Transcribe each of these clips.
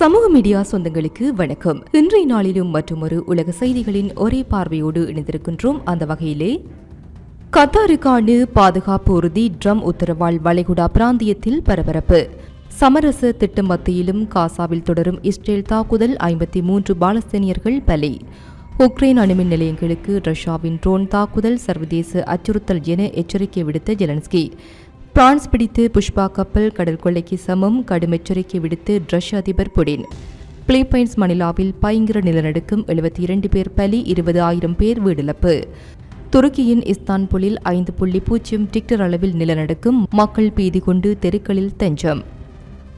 சமூக மீடியா சொந்தங்களுக்கு வணக்கம். இன்றைய நாளிலும் மற்றொரு உலக செய்திகளின் ஒரே பார்வையோடு இணைந்திருக்கின்றோம். அந்த வகையிலே கத்தாருக்கான பாதுகாப்பு உறுதி ட்ரம் உத்தரவால் வளைகுடா பிராந்தியத்தில் பரபரப்பு. சமரச திட்ட மத்தியிலும் காசாவில் தொடரும் இஸ்ரேல் தாக்குதல் ஐம்பத்தி மூன்று பாலஸ்தீனியர்கள் பலி. உக்ரைன் அணுமின் நிலையங்களுக்கு ரஷ்யாவின் ட்ரோன் தாக்குதல் சர்வதேச அச்சுறுத்தல் என எச்சரிக்கை விடுத்த ஜெலன்ஸ்கி. பிரான்ஸ் பிடித்து புஷ்பா கப்பல் கடல் கொள்ளைக்கு சமம் கடும் எச்சரிக்கை விடுத்து ரஷ்ய அதிபர் புடின். பிலிப்பைன்ஸ் மணிலாவில் பயங்கர நிலநடுக்கம் எழுபத்தி இரண்டு பேர் பலி இருபது ஆயிரம் பேர் வீடிழப்பு துருக்கியின் இஸ்தான்புலில் ஐந்து புள்ளி பூஜ்ஜியம் டிக்டர் அளவில் நிலநடுக்கம் மக்கள் பீதி கொண்டு தெருக்களில் தஞ்சம்.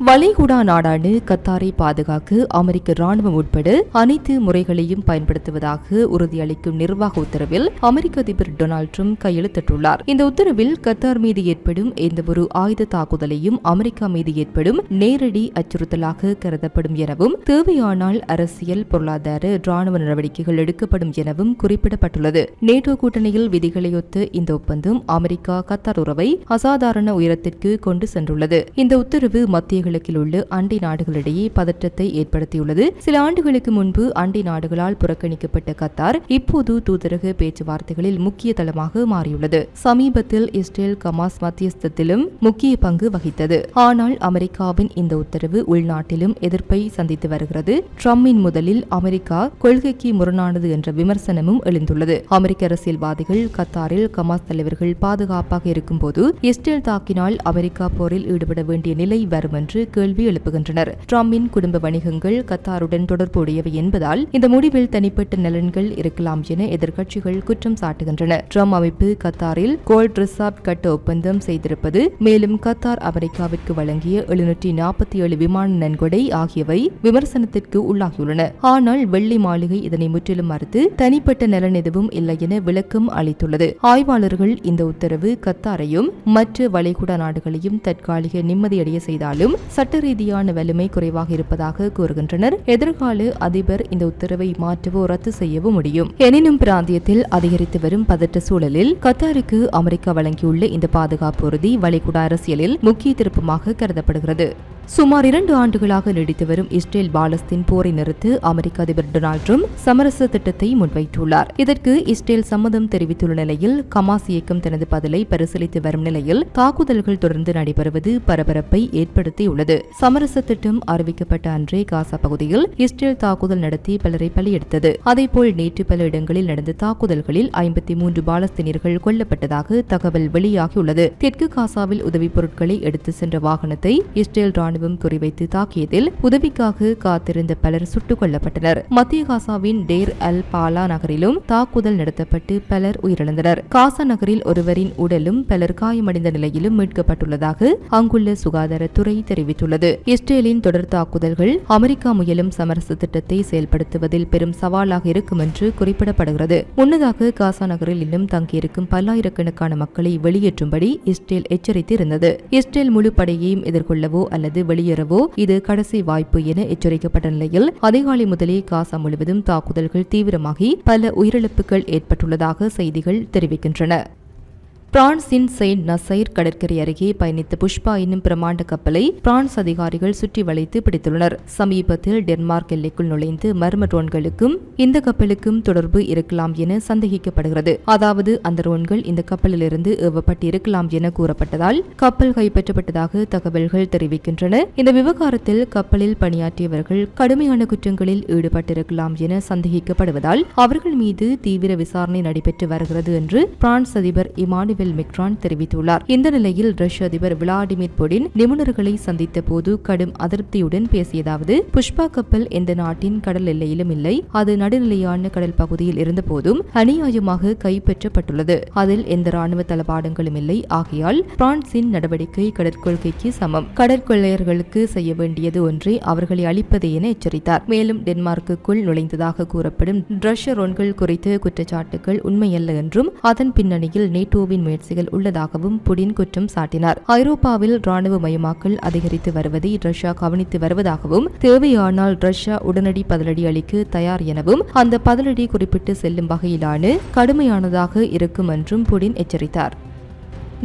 வளைகுடா நாடான கத்தாரை பாதுகாக்க அமெரிக்க ராணுவம் உட்பட அனைத்து முறைகளையும் பயன்படுத்துவதாக உறுதியளிக்கும் நிர்வாக உத்தரவில் அமெரிக்க அதிபர் டொனால்டு ட்ரம்ப் கையெழுத்திட்டுள்ளார். இந்த உத்தரவில் கத்தார் மீது ஏற்படும் எந்தவொரு ஆயுத தாக்குதலையும் அமெரிக்கா மீது ஏற்படும் நேரடி அச்சுறுத்தலாக கருதப்படும் எனவும் தேவையானால் அரசியல் பொருளாதார ராணுவ நடவடிக்கைகள் எடுக்கப்படும் எனவும் குறிப்பிடப்பட்டுள்ளது. நேட்டோ கூட்டணியில் விதிகளையொத்த இந்த ஒப்பந்தம் அமெரிக்கா கத்தார் உறவை அசாதாரண உயரத்திற்கு கொண்டு சென்றுள்ளது. இந்த உத்தரவு மத்திய வடகிழக்கில் உள்ள அண்டை நாடுகளிடையே பதற்றத்தை ஏற்படுத்தியுள்ளது. சில ஆண்டுகளுக்கு முன்பு அண்டை நாடுகளால் புறக்கணிக்கப்பட்ட கத்தார் இப்போது தூதரக பேச்சுவார்த்தைகளில் முக்கிய தளமாக மாறியுள்ளது. சமீபத்தில் இஸ்ரேல் கமாஸ் மத்தியஸ்தத்திலும் முக்கிய பங்கு வகித்தது. ஆனால் அமெரிக்காவின் இந்த உத்தரவு உள்நாட்டிலும் எதிர்ப்பை சந்தித்து வருகிறது. ட்ரம்பின் முதலில் அமெரிக்கா கொள்கைக்கு முரணானது என்ற விமர்சனமும் எழுந்துள்ளது. அமெரிக்க அரசியல்வாதிகள் கத்தாரில் கமாஸ் தலைவர்கள் பாதுகாப்பாக இருக்கும்போது இஸ்ரேல் தாக்கினால் அமெரிக்கா போரில் ஈடுபட வேண்டிய நிலை வரும் என்று கேள்வி எழுப்புகின்றனர். ட்ரம்பின் குடும்ப வணிகங்கள் கத்தாருடன் தொடர்புடையவை என்பதால் இந்த முடிவில் தனிப்பட்ட நலன்கள் இருக்கலாம் என எதிர்க்கட்சிகள் குற்றம் சாட்டுகின்றன. ட்ரம்ப் அமைப்பு கத்தாரில் கோல்ட் ரிசார்ட் கட்ட ஒப்பந்தம் செய்திருப்பது மேலும் கத்தார் அமெரிக்காவிற்கு வழங்கிய எழுநூற்றி நாற்பத்தி ஏழு விமான நன்கொடை ஆகியவை விமர்சனத்திற்கு உள்ளாகியுள்ளன. ஆனால் வெள்ளி மாளிகை இதனை முற்றிலும் மறுத்து தனிப்பட்ட நலன் எதுவும் இல்லை என விளக்கம் அளித்துள்ளது. ஆய்வாளர்கள் இந்த உத்தரவு கத்தாரையும் மற்ற வளைகுடா நாடுகளையும் தற்காலிக நிம்மதியடைய செய்தாலும் சட்ட ரீதியான வலிமை குறைவாக இருப்பதாக கூறுகின்றனர். எதிர்கால அதிபர் இந்த உத்தரவை மாற்றவோ ரத்து செய்யவோ முடியும். எனினும் பிராந்தியத்தில் அதிகரித்து வரும் பதற்ற சூழலில் கத்தாருக்கு அமெரிக்கா வழங்கியுள்ள இந்த பாதுகாப்பு உறுதி வளைகுடா அரசியலில் முக்கிய திருப்பமாக கருதப்படுகிறது. சுமார் இரண்டு ஆண்டுகளாக நீடித்து வரும் இஸ்ரேல் பாலஸ்தீன் போரை நிறுத்து அமெரிக்க அதிபர் டொனால்ட் ட்ரம்ப் சமரச திட்டத்தை முன்வைத்துள்ளார். இதற்கு இஸ்ரேல் சம்மதம் தெரிவித்துள்ள நிலையில் கமாஸ் இயக்கம் தனது பதிலை பரிசீலித்து வரும் நிலையில் தாக்குதல்கள் தொடர்ந்து நடைபெறுவது பரபரப்பை ஏற்படுத்தியுள்ளது. சமரச திட்டம் அறிவிக்கப்பட்ட அன்றே காசா பகுதியில் இஸ்ரேல் தாக்குதல் நடத்தி பலரை பலியெடுத்தது. அதேபோல் நேற்று பல இடங்களில் நடந்த தாக்குதல்களில் ஐம்பத்தி மூன்று பாலஸ்தீனியர்கள் கொல்லப்பட்டதாக தகவல் வெளியாகியுள்ளது. தெற்கு காசாவில் உதவிப் பொருட்களை எடுத்து சென்ற வாகனத்தை இஸ்ரேல் ராணுவ ராணுவம் குறிவைத்து தாக்கியதில் உதவிக்காக காத்திருந்த பலர் சுட்டுக் கொல்லப்பட்டனர் மத்திய காசாவின் டேர் அல் பாலா நகரிலும் தாக்குதல் நடத்தப்பட்டு பலர் உயிரிழந்தனர். காசா நகரில் ஒருவரின் உடலும் பலர் காயமடைந்த நிலையிலும் மீட்கப்பட்டுள்ளதாக அங்குள்ள சுகாதாரத்துறை தெரிவித்துள்ளது. இஸ்ரேலின் தொடர் தாக்குதல்கள் அமெரிக்கா முயலும் சமரச திட்டத்தை செயல்படுத்துவதில் பெரும் சவாலாக இருக்கும் என்று குறிப்பிடப்படுகிறது. முன்னதாக காசா நகரில் இன்னும் தங்கியிருக்கும் பல்லாயிரக்கணக்கான மக்களை வெளியேற்றும்படி இஸ்ரேல் எச்சரித்திருந்தது. இஸ்ரேல் முழு படையையும் எதிர்கொள்ளவோ அல்லது வெளியேறவோ இது கடைசி வாய்ப்பு என எச்சரிக்கப்பட்ட நிலையில் அதிகாலை முதலே காசா முழுவதும் தாக்குதல்கள் தீவிரமாகி பல உயிரிழப்புகள் ஏற்பட்டுள்ளதாக செய்திகள் தெரிவிக்கின்றன. பிரான்சின் செயின்ட் நசைர் கடற்கரை அருகே பயணித்த புஷ்பா என்னும் பிரமாண்ட கப்பலை பிரான்ஸ் அதிகாரிகள் சுற்றி வளைத்து பிடித்துள்ளனர். சமீபத்தில் டென்மார்க் எல்லைக்குள் நுழைந்து மர்ம ட்ரோன்களுக்கும் இந்த கப்பலுக்கும் தொடர்பு இருக்கலாம் என சந்தேகிக்கப்படுகிறது. அதாவது அந்த ட்ரோன்கள் இந்த கப்பலிலிருந்து ஏவப்பட்டு இருக்கலாம் என கூறப்பட்டதால் கப்பல் கைப்பற்றப்பட்டதாக தகவல்கள் தெரிவிக்கின்றன. இந்த விவகாரத்தில் கப்பலில் பணியாற்றியவர்கள் கடுமையான குற்றங்களில் ஈடுபட்டிருக்கலாம் என சந்தேகிக்கப்படுவதால் அவர்கள் மீது தீவிர விசாரணை நடைபெற்று வருகிறது என்று பிரான்ஸ் அதிபர் இமானுவேல் மெக்ரான் தெரிவித்துள்ளார். இந்த நிலையில் ரஷ்ய அதிபர் விளாடிமிர் புடின் நிபுணர்களை சந்தித்த போது கடும் அதிருப்தியுடன் பேசியதாவது புஷ்பா கப்பல் எந்த நாட்டின் கடல் எல்லையிலும் இல்லை அது நடுநிலையான கடல் பகுதியில் இருந்தபோதும் அநியாயமாக கைப்பற்றப்பட்டுள்ளது. அதில் எந்த ராணுவ தளபாடங்களும் இல்லை. ஆகையால் பிரான்சின் நடவடிக்கை கடற்கொள்கைக்கு சமம். கடற்கொள்ளையர்களுக்கு செய்ய வேண்டியது ஒன்றே அவர்களை அழிப்பது என எச்சரித்தார். மேலும் டென்மார்க்குள் நுழைந்ததாக கூறப்படும் ரஷ்ய ரோன்கள் குறித்த குற்றச்சாட்டுகள் உண்மையல்ல என்றும் அதன் பின்னணியில் நேட்டோவின் முயற்சிகள் உள்ளதாகவும் புடின் குற்றம் சாட்டினார். ஐரோப்பாவில் ராணுவ மயமாக்கல் அதிகரித்து வருவதை ரஷ்யா கவனித்து வருவதாகவும் தேவையானால் ரஷ்யா உடனடி பதிலடி அளிக்க தயார் எனவும் அந்த பதிலடி குறிப்பிட்டு செல்லும் வகையிலான கடுமையானதாக இருக்கும் என்றும் புடின் எச்சரித்தார்.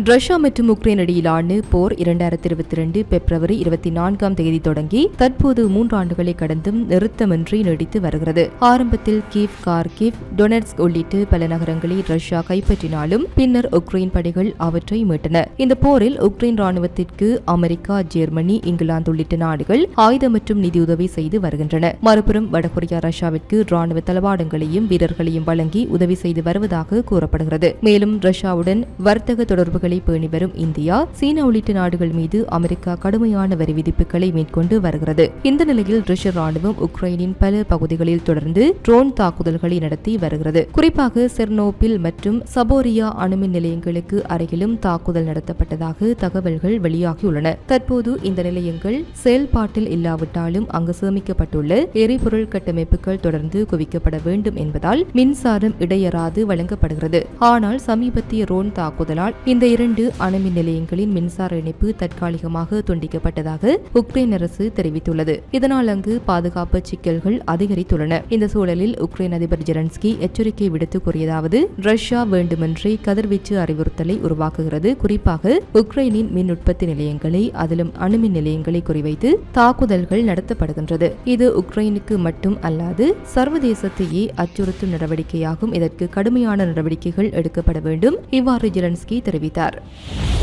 ரஷ்யா மற்றும் உக்ரைன் இடையிலான போர் இரண்டாயிரத்தி இருபத்தி இரண்டு பிப்ரவரி இருபத்தி நான்காம் தேதி தொடங்கி தற்போது மூன்று ஆண்டுகளை கடந்தும் நிறுத்தமின்றி நீடித்து வருகிறது. ஆரம்பத்தில் கீவ் கார்கிவ் டொனட்ஸ்க் உள்ளிட்டு பல நகரங்களை ரஷ்யா கைப்பற்றினாலும் பின்னர் உக்ரைன் படைகள் அவற்றை மீட்டன. இந்த போரில் உக்ரைன் ராணுவத்திற்கு அமெரிக்கா ஜெர்மனி இங்கிலாந்து உள்ளிட்ட நாடுகள் ஆயுத மற்றும் நிதியுதவி செய்து வருகின்றன. மறுபுறம் வடகொரியா ரஷ்யாவிற்கு ராணுவ தளவாடங்களையும் வீரர்களையும் வழங்கி உதவி செய்து வருவதாக கூறப்படுகிறது. மேலும் ரஷ்யாவுடன் வர்த்தக தொடர்புகள் பேணி வரும் இந்தியா சீனா உள்ளிட்ட நாடுகள் மீது அமெரிக்கா கடுமையான வரி விதிப்புகளை மேற்கொண்டு வருகிறது. இந்த நிலையில் ரஷ்ய ராணுவம் உக்ரைனின் பல பகுதிகளில் தொடர்ந்து ட்ரோன் தாக்குதல்களை நடத்தி வருகிறது. குறிப்பாக செர்னோபில் மற்றும் சபோரியா அணுமின் நிலையங்களுக்கு அருகிலும் தாக்குதல் நடத்தப்பட்டதாக தகவல்கள் வெளியாகியுள்ளன. தற்போது இந்த நிலையங்கள் செயல்பாட்டில் இல்லாவிட்டாலும் அங்கு சேமிக்கப்பட்டுள்ள எரிபொருள் கட்டமைப்புகள் தொடர்ந்து குவிக்கப்பட வேண்டும் என்பதால் மின்சாரம் இடையறாது வழங்கப்படுகிறது. ஆனால் சமீபத்திய ரோன் தாக்குதலால் இந்த இரண்டு அணுமின் நிலையங்களின் மின்சார இணைப்பு தற்காலிகமாக துண்டிக்கப்பட்டதாக உக்ரைன் அரசு தெரிவித்துள்ளது. இதனால் அங்கு பாதுகாப்பு சிக்கல்கள் அதிகரித்துள்ளன. இந்த சூழலில் உக்ரைன் அதிபர் ஜெரன்ஸ்கி எச்சரிக்கை விடுத்து கூறியதாவது ரஷ்யா வேண்டுமென்றே கதிர்வீச்சு அறிவுறுத்தலை உருவாக்குகிறது. குறிப்பாக உக்ரைனின் மின் உற்பத்தி நிலையங்களை அதிலும் அணுமின் நிலையங்களை குறிவைத்து தாக்குதல்கள் நடத்தப்படுகின்றது. இது உக்ரைனுக்கு மட்டும் அல்லாது சர்வதேசத்தையே அச்சுறுத்தும் நடவடிக்கையாகும். இதற்கு கடுமையான நடவடிக்கைகள் எடுக்கப்பட வேண்டும். இவ்வாறு ஜெலன்ஸ்கி தெரிவித்தார்.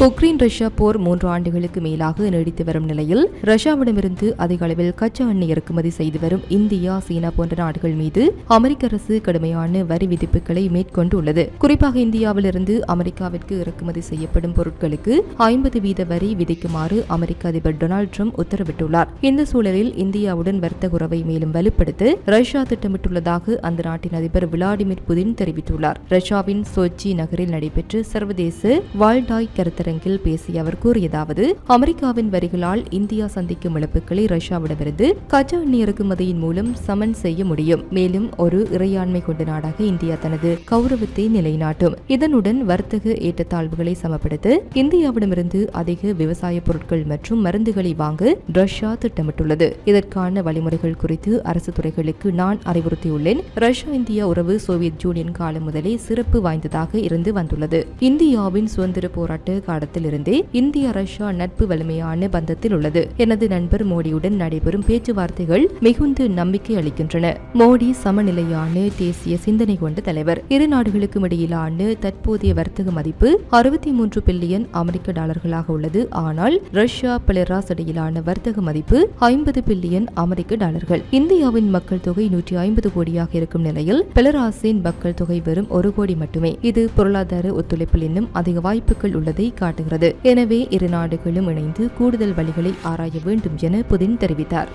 உக்ரைன் ரஷ்யா போர் மூன்று ஆண்டுகளுக்கு மேலாக நீடித்து வரும் நிலையில் ரஷ்யாவிடமிருந்து அதிக அளவில் கச்சா எண்ணெய் இறக்குமதி செய்து வரும் இந்தியா சீனா போன்ற நாடுகள் மீது அமெரிக்க அரசு கடுமையான வரி விதிப்புகளை மேற்கொண்டுள்ளது. குறிப்பாக இந்தியாவிலிருந்து அமெரிக்காவிற்கு இறக்குமதி செய்யப்படும் பொருட்களுக்கு ஐம்பது வீத வரி விதிக்குமாறு அமெரிக்க அதிபர் டொனால்டு ட்ரம்ப் உத்தரவிட்டுள்ளார். இந்த சூழலில் இந்தியாவுடன் வர்த்தக உறவை மேலும் வலுப்படுத்த ரஷ்யா திட்டமிட்டுள்ளதாக அந்த நாட்டின் அதிபர் விளாடிமிர் புதின் தெரிவித்துள்ளார். ரஷ்யாவின் சோச்சி நகரில் நடைபெற்ற சர்வதேச வால்டாய் கருத்தரங்கில் பேசிய அவர் கூறியதாவது அமெரிக்காவின் வரிகளால் இந்தியா சந்திக்கும் இழப்புகளை ரஷ்யாவிடமிருந்து கச்சா எண்ணெய் இறக்குமதியின் மூலம் சமன் செய்ய முடியும். மேலும் ஒரு இறையாண்மை கொண்ட நாடாக இந்தியா தனது கௌரவத்தை நிலைநாட்டும். இதனுடன் வர்த்தக ஏற்றத்தாழ்வுகளை சமப்படுத்த இந்தியாவிடமிருந்து அதிக விவசாய பொருட்கள் மற்றும் மருந்துகளை வாங்க ரஷ்யா திட்டமிட்டுள்ளது. இதற்கான வழிமுறைகள் குறித்து அரசு துறைகளுக்கு நான் அறிவுறுத்தியுள்ளேன். ரஷ்யா இந்தியா உறவு சோவியத் யூனியன் காலம் முதலே சிறப்பு வாய்ந்ததாக இருந்து வந்துள்ளது. இந்தியாவின் சுதந்திர போராட்ட காலத்திலிருந்தே இந்திய ரஷ்யா நட்பு வலிமையான பந்தத்தில் உள்ளது. எனது நண்பர் மோடியுடன் நடைபெறும் பேச்சுவார்த்தைகள் மிகுந்த நம்பிக்கை அளிக்கின்றன. மோடி சமநிலையான தேசிய சிந்தனை கொண்ட தலைவர். இரு நாடுகளுக்கும் இடையிலான தற்போதைய வர்த்தக மதிப்பு அறுபத்தி மூன்று பில்லியன் அமெரிக்க டாலர்களாக உள்ளது. ஆனால் ரஷ்யா பெலராஸ் இடையிலான வர்த்தக மதிப்பு ஐம்பது பில்லியன் அமெரிக்க டாலர்கள். இந்தியாவின் மக்கள் தொகை நூற்றி ஐம்பது கோடியாக இருக்கும் நிலையில் பெலராஸின் மக்கள் தொகை வெறும் ஒரு கோடி மட்டுமே. இது பொருளாதார ஒத்துழைப்பில் இன்னும் அதிக வாய்ப்புகள் உள்ளதை காட்டுகிறது. எனவே இரு நாடுகளும் இணைந்து கூடுதல் வழிகளை ஆராய வேண்டும் என புதின் தெரிவித்தார்.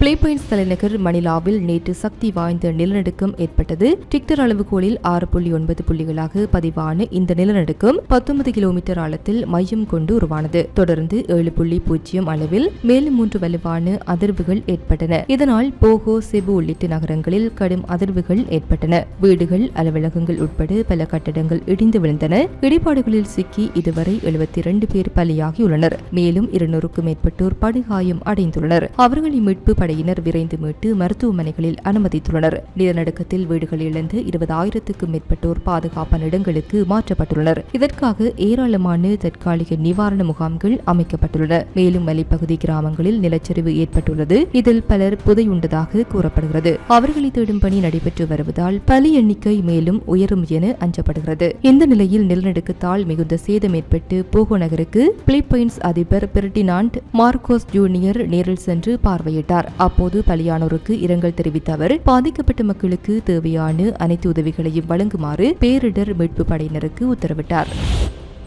பிலிப்பைன்ஸ் தலைநகர் மணிலாவில் நேற்று சக்தி வாய்ந்த நிலநடுக்கம் ஏற்பட்டது. டிக்டர் அளவுகோலில் ஆறு புள்ளி ஒன்பது புள்ளிகளாக பதிவான இந்த நிலநடுக்கம் பத்தொன்பது கிலோமீட்டர் ஆழத்தில் மையம் கொண்டு உருவானது. தொடர்ந்து ஏழு புள்ளி பூஜ்ஜியம் அளவில் மேலும் மூன்று வலுவான அதிர்வுகள் ஏற்பட்டன. இதனால் போகோ செபு உள்ளிட்ட நகரங்களில் கடும் அதிர்வுகள் ஏற்பட்டன. வீடுகள் அலுவலகங்கள் உட்பட பல கட்டடங்கள் இடிந்து விழுந்தன. இடிபாடுகளில் சிக்கி இதுவரை எழுபத்தி இரண்டு பேர் பலியாகியுள்ளனர். மேலும் இருநூறுக்கும் மேற்பட்டோர் படுகாயம் அடைந்துள்ளனர். அவர்களின் மீட்பு படையினர் விரைந்து மீட்டு மருத்துவமனைகளில் அனுமதித்துள்ளனர். நிலநடுக்கத்தில் வீடுகள் இழந்து இருபதாயிரத்துக்கும் மேற்பட்டோர் பாதுகாப்பான இடங்களுக்கு மாற்றப்பட்டுள்ளனர். இதற்காக ஏராளமான தற்காலிக நிவாரண முகாம்கள் அமைக்கப்பட்டுள்ளன. மேலும் மலைப்பகுதி கிராமங்களில் நிலச்சரிவு ஏற்பட்டுள்ளது. இதில் பலர் புதையுண்டதாக கூறப்படுகிறது. அவர்களை தேடும் பணி நடைபெற்று வருவதால் பலி எண்ணிக்கை மேலும் உயரும் என அஞ்சப்படுகிறது. இந்த நிலையில் நிலநடுக்கத்தால் மிகுந்த சேதம் ஏற்பட்டு போகோ நகருக்கு பிலிப்பைன்ஸ் அதிபர் பெர்டினாண்ட் மார்கோஸ் ஜூனியர் நேரில் சென்று பார்வையிட்டார். அப்போது பலியானோருக்கு இரங்கல் தெரிவித்த அவர் பாதிக்கப்பட்ட மக்களுக்கு தேவையான அனைத்து உதவிகளையும் வழங்குமாறு பேரிடர் மீட்பு படையினருக்கு உத்தரவிட்டார்.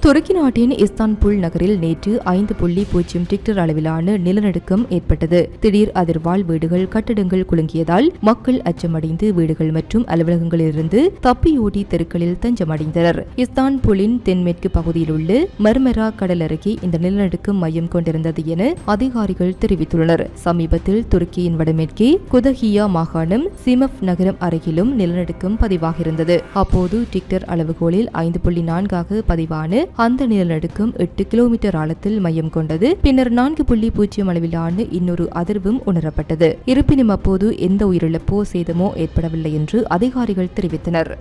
துருக்கி நாட்டின் இஸ்தான்புல் நகரில் நேற்று ஐந்து புள்ளி பூஜ்ஜியம் டிக்டர் அளவிலான நிலநடுக்கம் ஏற்பட்டது. திடீர் அதிர்வால் வீடுகள் கட்டடங்கள் குலுங்கியதால் மக்கள் அச்சமடைந்து வீடுகள் மற்றும் அலுவலகங்களிலிருந்து தப்பியோடி தெருக்களில் தஞ்சமடைந்தனர். இஸ்தான்புலின் தென்மேற்கு பகுதியில் உள்ள மர்மரா கடல் அருகே இந்த நிலநடுக்கம் மையம் கொண்டிருந்தது என அதிகாரிகள் தெரிவித்துள்ளனர். சமீபத்தில் துருக்கியின் வடமேற்கே குதஹியா மாகாணம் சிமப் நகரம் அருகிலும் நிலநடுக்கம் பதிவாகியிருந்தது. அப்போது டிக்டர் அளவுகோலில் ஐந்து புள்ளி நான்காக பதிவான அந்த நிலநடுக்கம் எட்டு கிலோமீட்டர் ஆழத்தில் மையம் கொண்டது. பின்னர் நான்கு புள்ளி பூஜ்ஜியம் அளவிலான இன்னொரு அதிர்வும் உணரப்பட்டது. இருப்பினும் அப்போது எந்த உயிரிழப்போ சேதமோ ஏற்படவில்லை என்று அதிகாரிகள் தெரிவித்தனர்.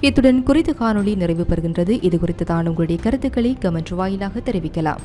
இத்துடன் குறித்த காணொளி நிறைவு பெறுகின்றது. இது குறித்து தான் உங்களுடைய கருத்துக்களை கமெண்ட் வாயிலாக தெரிவிக்கலாம்.